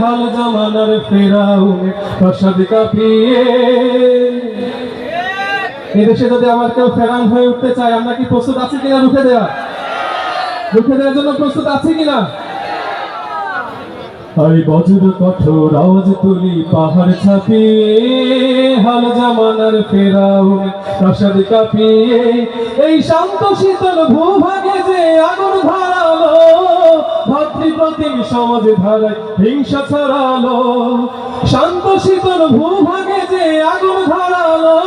হাল জামানার ফেরাউনে, প্রাসাদ এদেশে যদি আমার কেউ ফেরান হয়ে উঠতে চায়, আমরা কি প্রস্তুত আছি কিনা রুখে দেওয়া রুখে দেওয়ার জন্য প্রস্তুত আছি কিনা? কঠোর আওয়াজ তুলি পাহাড় ছাপিয়ে, হাল জামানার প্রাসাদ এই শান্ত শীতল ভূভাগে যে ভাতৃপ্রতিম সমাজে ধারায় হিংসা ছড়ালো। শান্ত শীতল ভূভাগে যে আগুন ধারালো।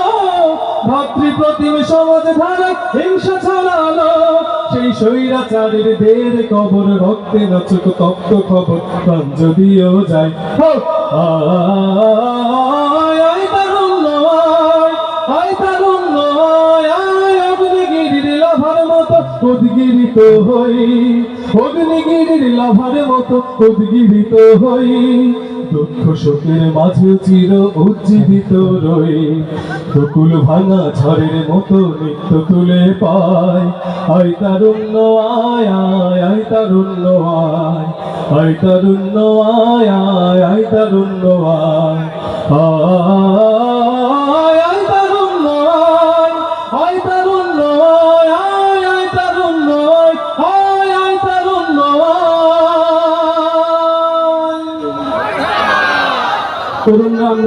ভাতৃপ্রতিম সমাজে ধারায় হিংসা ছড়ালো। সেই স্বৈরাচারের দের কবর, রক্তে নচক তপ্ত খবর প্রাণ যদিও যায়। উদ্গিরিত হই অগ্নিগিরির লাভার মতো উদ্গিরিত হই। দুঃখ শোকের মাঝে চির উজ্জীবিত রই। বকুল ভাঙা ঝড়ের মতো নিত্য তুলে পায় আয় তারুণ্য, আয় আয় আয় তারুণ্য, আয়। আয় তারুণ্য আয় আয় তারুণ্য, আয়। আয়। তরুণরা